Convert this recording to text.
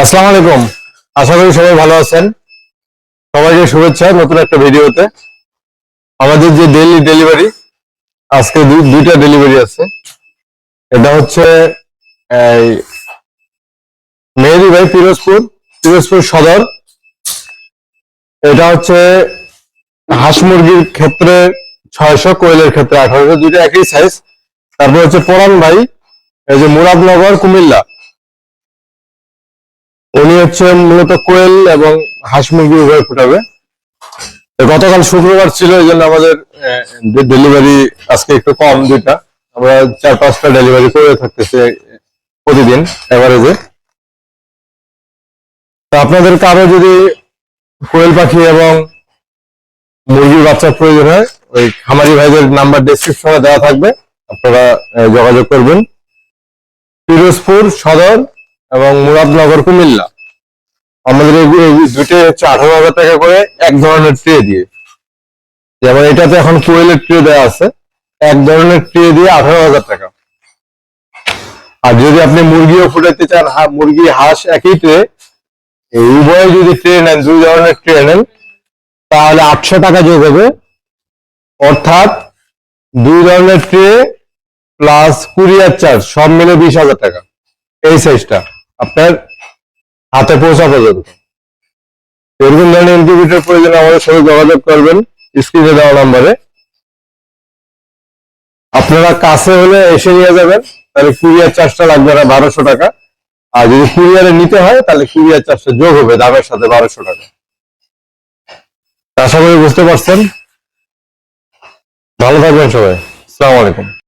আসসালামু আলাইকুম। আশা করি সবাই ভালো আছেন। সবাইকে শুভেচ্ছা নতুন একটা ভিডিওতে। আমাদের যে ডেইলি ডেলিভারি আজকে দুই- দুইটা ডেলিভারি আছে। এটা হচ্ছে, এই, মেহেদি ভাই পিরোজপুর পিরোজপুর সদর। এটা হচ্ছে হাঁস মুরগির ক্ষেত্রে ছয়শো, কোয়েলের ক্ষেত্রে আঠারোশো, দুইটা একই সাইজ তারপর হচ্ছে পরান ভাই, এই যে মুরাদনগর, কুমিল্লা। উনি হচ্ছে মূলত কোয়েল এবং হাঁস মুরগি উভয় ফুটাবে গতকাল শুক্রবার ছিল, এই জন্য আমাদের ডেলিভারি আজকে একটু কম দুইটা। আমরা চার পাঁচটা ডেলিভারি করে থাকতেছি প্রতিদিন এভারেজে তো আপনাদের কারও যদি কোয়েল পাখি এবং মুরগির বাচ্চার প্রয়োজন হয়, ওই খামারি ভাইদের নাম্বার ডেসক্রিপশনে দেওয়া থাকবে। আপনারা যোগাযোগ করবেন। পিরোজপুর সদর এবং মুরাদনগর, কুমিল্লা। আমাদের এই হচ্ছে আঠারো হাজার টাকা করে এক ধরনের ট্রে দিয়ে। যেমন এটাতে এখন কোয়েলের ট্রে দেওয়া আছে, এক ধরনের ট্রে দিয়ে আঠারো হাজার টাকা। আর যদি আপনি মুরগিও ফুটাইতে চান মুরগি, হাঁস একই ট্রে, এই উভয়ে যদি ট্রে নেন, দুই ধরনের ট্রে নেন, তাহলে আটশো টাকা যোগ হবে। অর্থাৎ দুই ধরনের ট্রে প্লাস কুরিয়ার চার্জ সব মিলে বিশ হাজার টাকা। এই সাইজটা আপনার হাতে পৌঁছা পর্যন্ত এরকম ধরনের ইনকিউবেটর প্রয়োজন আমাদের সাথে যোগাযোগ করবেন স্ক্রিনে দেওয়া নম্বরে। আপনারা কাছে হলে এসে নিয়ে যাবেন, তাহলে কুরিয়ার চার্জটা লাগবে না বারোশো টাকা। আর যদি কুরিয়ারে নিতে হয়, তাহলে কুরিয়ার চার্জটা যোগ হবে দামের সাথে বারোশো টাকা। আশা করি বুঝতে পারছেন। ভালো থাকবেন সবাই। আসসালামু আলাইকুম।